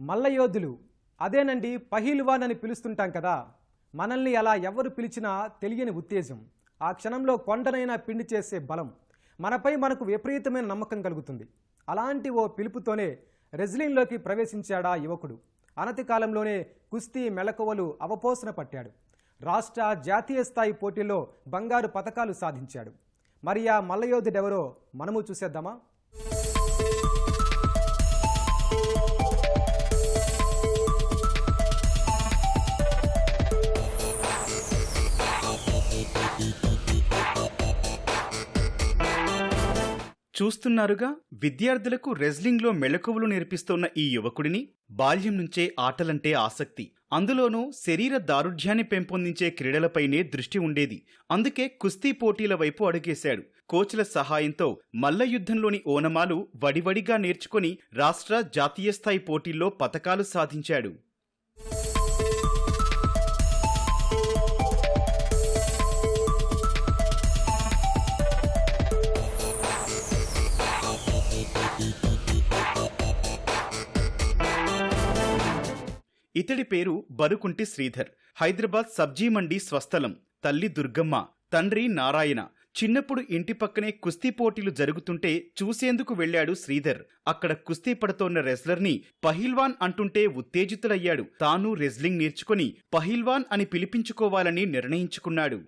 మల్లయోధులు అదేనండి పహీల్వాన్ అని పిలుస్తుంటాం కదా మనల్ని అలా ఎవరు పిలిచినా తెలియని ఉత్తేజం ఆ క్షణంలో కొండనైనా పిండి చేసే బలం మనపై మనకు విపరీతమైన నమ్మకం కలుగుతుంది. అలాంటి ఓ పిలుపుతోనే రెజ్లింగ్లోకి ప్రవేశించాడా యువకుడు. అనతి కాలంలోనే కుస్తీ మెళకువలు అవపోసన పట్టాడు. రాష్ట్ర జాతీయ స్థాయి పోటీల్లో బంగారు పతకాలు సాధించాడు. మరి ఆ మల్లయోధుడెవరో మనము చూసేద్దామా? చూస్తున్నారుగా విద్యార్థులకు రెజ్లింగ్లో మెళకువలు నేర్పిస్తున్న ఈ యువకుడిని బాల్యం నుంచే ఆటలంటే ఆసక్తి. అందులోనూ శరీర దారుఢ్యాన్ని పెంపొందించే క్రీడలపైనే దృష్టి ఉండేది. అందుకే కుస్తీ పోటీల వైపు అడుగేశాడు. కోచ్ల సహాయంతో మల్ల యుద్ధంలోని ఓనమాలు వడివడిగా నేర్చుకొని రాష్ట్ర జాతీయ స్థాయి పోటీల్లో పతకాలు సాధించాడు. ఇతడి పేరు బరుకుంటి శ్రీధర్. హైదరాబాద్ సబ్జీ మండి స్వస్థలం. తల్లి దుర్గమ్మ. తండ్రి నారాయణ. చిన్నప్పుడు ఇంటి పక్కనే కుస్తీ పోటీలు జరుగుతుంటే చూసేందుకు వెళ్ళాడు శ్రీధర్. అక్కడ కుస్తీ పడుతోన్న రెజ్లర్ని పహిల్వాన్ అంటుంటే ఉత్తేజితుడయ్యాడు. తాను రెజ్లింగ్ నేర్చుకుని పహిల్వాన్ అని పిలిపించుకోవాలని నిర్ణయించుకున్నాడు.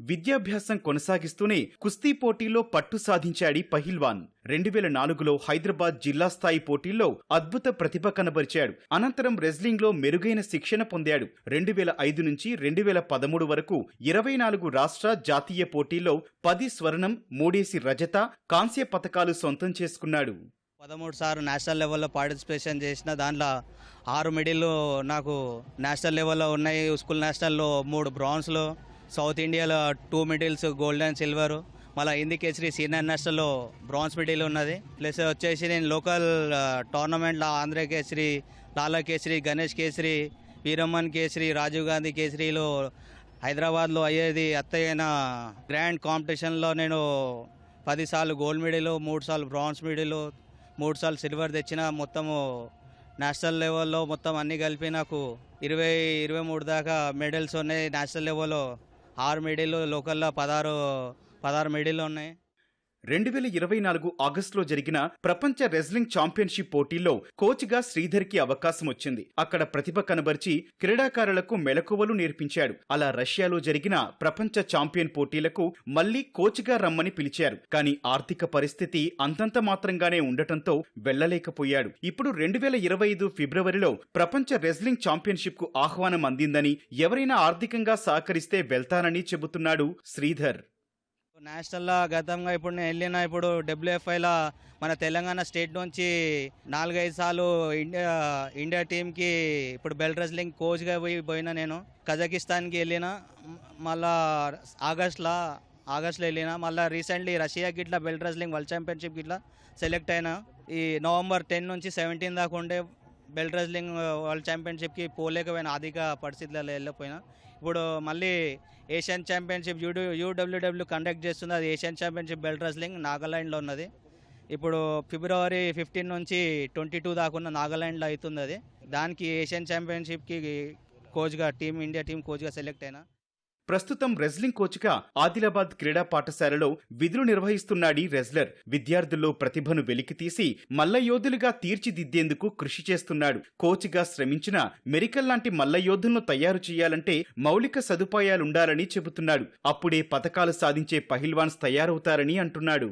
విద్యాభ్యాసం కొనసాగిస్తూనే కుస్తీ పోటీల్లో పట్టు సాధించాడి పహిల్వాన్. రెండు వేల నాలుగులో హైదరాబాద్ జిల్లా స్థాయి పోటీల్లో అద్భుత ప్రతిభ కనబరిచాడు. అనంతరం రెజ్లింగ్లో మెరుగైన శిక్షణ పొందాడు. రెండు వేల ఐదు నుంచి రెండు వేల పదమూడు వరకు ఇరవై నాలుగు రాష్ట్ర జాతీయ పోటీల్లో పది స్వర్ణం మూడేసి రజత కాంస్య పతకాలు సొంతం చేసుకున్నాడు. పదమూడు సార్లు నేషనల్ లెవెల్లో పార్టిసిపేషన్ చేసిన దాంట్లో ఆరు మెడల్ నాకు నేషనల్ లెవెల్లో ఉన్నాయి. స్కూల్ నేషనల్లో మూడు బ్రాన్స్లో సౌత్ ఇండియాలో two medals gold and silver. మళ్ళీ హిందీ కేసరి సీనియర్ నేషనల్లో బ్రాంజ్ మెడల్ ఉన్నది. ప్లస్ వచ్చేసి నేను లోకల్ టోర్నమెంట్లో ఆంధ్ర కేసరి లాలా కేసరి గణేష్ కేసరి వీరమ్మన్ కేసరి రాజీవ్ గాంధీ కేసరిలో హైదరాబాద్లో అయ్యేది అత్తయ్యన గ్రాండ్ కాంపిటీషన్లో నేను పదిసార్లు గోల్డ్ మెడల్ మూడు సార్లు బ్రాంజ్ మెడల్ మూడు సార్లు సిల్వర్ తెచ్చిన. మొత్తము నేషనల్ లెవెల్లో మొత్తం అన్నీ కలిపి నాకు ఇరవై ఇరవై మూడు దాకా మెడల్స్ ఉన్నాయి నేషనల్ లెవెల్లో. ఆరు మెడీలు లోకల్లో పదహారు పదహారు మెడీలు ఉన్నాయి. రెండు వేల ఇరవై నాలుగు ఆగస్టులో జరిగిన ప్రపంచ రెజ్లింగ్ ఛాంపియన్షిప్ పోటీల్లో కోచ్గా శ్రీధర్కి అవకాశం వచ్చింది. అక్కడ ప్రతిభ కనబర్చి క్రీడాకారులకు మెలకువలు నేర్పించాడు. అలా రష్యాలో జరిగిన ప్రపంచ ఛాంపియన్ పోటీలకు మళ్ళీ కోచ్గా రమ్మని పిలిచారు. కానీ ఆర్థిక పరిస్థితి అంతంత మాత్రంగానే ఉండటంతో వెళ్ళలేకపోయాడు ఇప్పుడు రెండు వేల ఇరవై ఐదు ఫిబ్రవరిలో ప్రపంచ రెజ్లింగ్ ఛాంపియన్షిప్కు ఆహ్వానం అందిందని ఎవరైనా ఆర్థికంగా సహకరిస్తే వెళ్తానని చెబుతున్నాడు శ్రీధర్. నేషనల్లో గతంగా ఇప్పుడు నేను వెళ్ళిన ఇప్పుడు డబ్ల్యూఎఫ్ఐలో మన తెలంగాణ స్టేట్ నుంచి నాలుగైదు సార్లు ఇండియా ఇండియా టీంకి ఇప్పుడు బెల్ట్ రెస్లింగ్ కోచ్గా పోయి పోయినా నేను. కజకిస్తాన్కి వెళ్ళిన మళ్ళా ఆగస్ట్లో ఆగస్ట్లో వెళ్ళిన మళ్ళీ రీసెంట్లీ రష్యాకి ఇట్లా బెల్ట్ రెస్లింగ్ వరల్డ్ ఛాంపియన్షిప్ గిట్ల సెలెక్ట్ అయినా. ఈ నవంబర్ టెన్ నుంచి సెవెంటీన్ దాకా ఉండే బెల్ట్ రెస్లింగ్ వరల్డ్ ఛాంపియన్షిప్కి పోలేకపోయినా అధిక పరిస్థితులలో వెళ్ళిపోయినా ఇప్పుడు మళ్ళీ ఏషియన్ ఛాంపియన్షిప్ యూడూ యూడబ్ల్యూడబ్ల్యూ కండక్ట్ చేస్తుంది. అది ఏషియన్ ఛాంపియన్షిప్ బెల్ట్ రెస్లింగ్ నాగాలాండ్లో ఉన్నది. ఇప్పుడు ఫిబ్రవరి ఫిఫ్టీన్ నుంచి ట్వంటీ టూ దాకా ఉన్న నాగాలాండ్లో అవుతుంది అది. దానికి ఏషియన్ ఛాంపియన్షిప్కి కోచ్గా టీం ఇండియా టీం కోచ్గా సెలెక్ట్ అయినా. ప్రస్తుతం రెజ్లింగ్ కోచ్గా ఆదిలాబాద్ క్రీడా పాఠశాలలో విధులు నిర్వహిస్తున్నాడీ రెజ్లర్. విద్యార్థుల్లో ప్రతిభను వెలికితీసి మల్లయోధులుగా తీర్చిదిద్దేందుకు కృషి చేస్తున్నాడు. కోచ్గా శ్రమించిన మెరికల్ లాంటి మల్లయోధులను తయారు చేయాలంటే మౌలిక సదుపాయాలుండాలని చెబుతున్నాడు. అప్పుడే పథకాలు సాధించే పహిల్వాన్స్ తయారవుతారని అంటున్నాడు.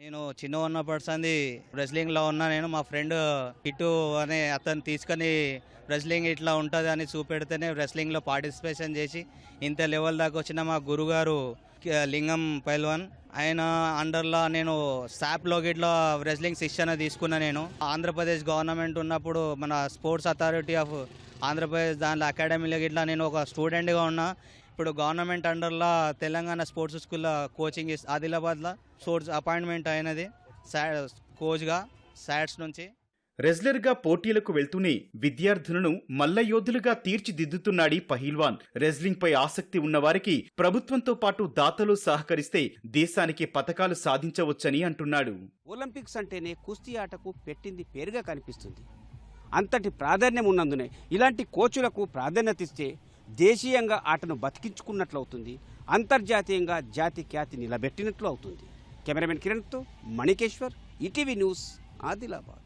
నేను చిన్న ఉన్న పర్సన్ది రెస్లింగ్లో ఉన్నా నేను మా ఫ్రెండ్ కిట్టు అనే అతను తీసుకొని రెస్లింగ్ ఇట్లా ఉంటుంది అని చూపెడితేనే రెస్లింగ్లో పార్టిసిపేషన్ చేసి ఇంత లెవెల్ దాకా వచ్చిన మా గురుగారు లింగం పైల్వాన్. ఆయన అండర్లో నేను శాప్లో గిట్లా రెస్లింగ్ శిక్షణ తీసుకున్నా నేను. ఆంధ్రప్రదేశ్ గవర్నమెంట్ ఉన్నప్పుడు మన స్పోర్ట్స్ అథారిటీ ఆఫ్ ఆంధ్రప్రదేశ్ దాంట్లో అకాడమీలో గిట్లా నేను ఒక స్టూడెంట్గా ఉన్నా. ఇప్పుడు గవర్నమెంట్ అండర్లో తెలంగాణ స్పోర్ట్స్ స్కూల్లో కోచింగ్ ఆదిలాబాద్లో స్పోర్ట్స్ అపాయింట్మెంట్ అయినది సా కోచ్గా సాట్స్ నుంచి. రెజ్లర్గా పోటీలకు వెళ్తూనే విద్యార్థులను మల్లయోధులుగా తీర్చిదిద్దుతున్నాడీ పహిల్వాన్. రెజ్లింగ్ పై ఆసక్తి ఉన్నవారికి ప్రభుత్వంతో పాటు దాతలు సహకరిస్తే దేశానికి పతకాలు సాధించవచ్చని అంటున్నాడు. ఒలింపిక్స్ అంటేనే కుస్తీ ఆటకు పెట్టింది పేరుగా కనిపిస్తుంది. అంతటి ప్రాధాన్యం ఉన్నందునే ఇలాంటి కోచులకు ప్రాధాన్యత ఇస్తే దేశీయంగా ఆటను బతికించుకున్నట్లు అవుతుంది అంతర్జాతీయంగా జాతి ఖ్యాతి నిలబెట్టినట్లు అవుతుంది కెమెరామెన్ కిరణ్తో మణికేశ్వర్ ఈటీవీ న్యూస్ ఆదిలాబాద్.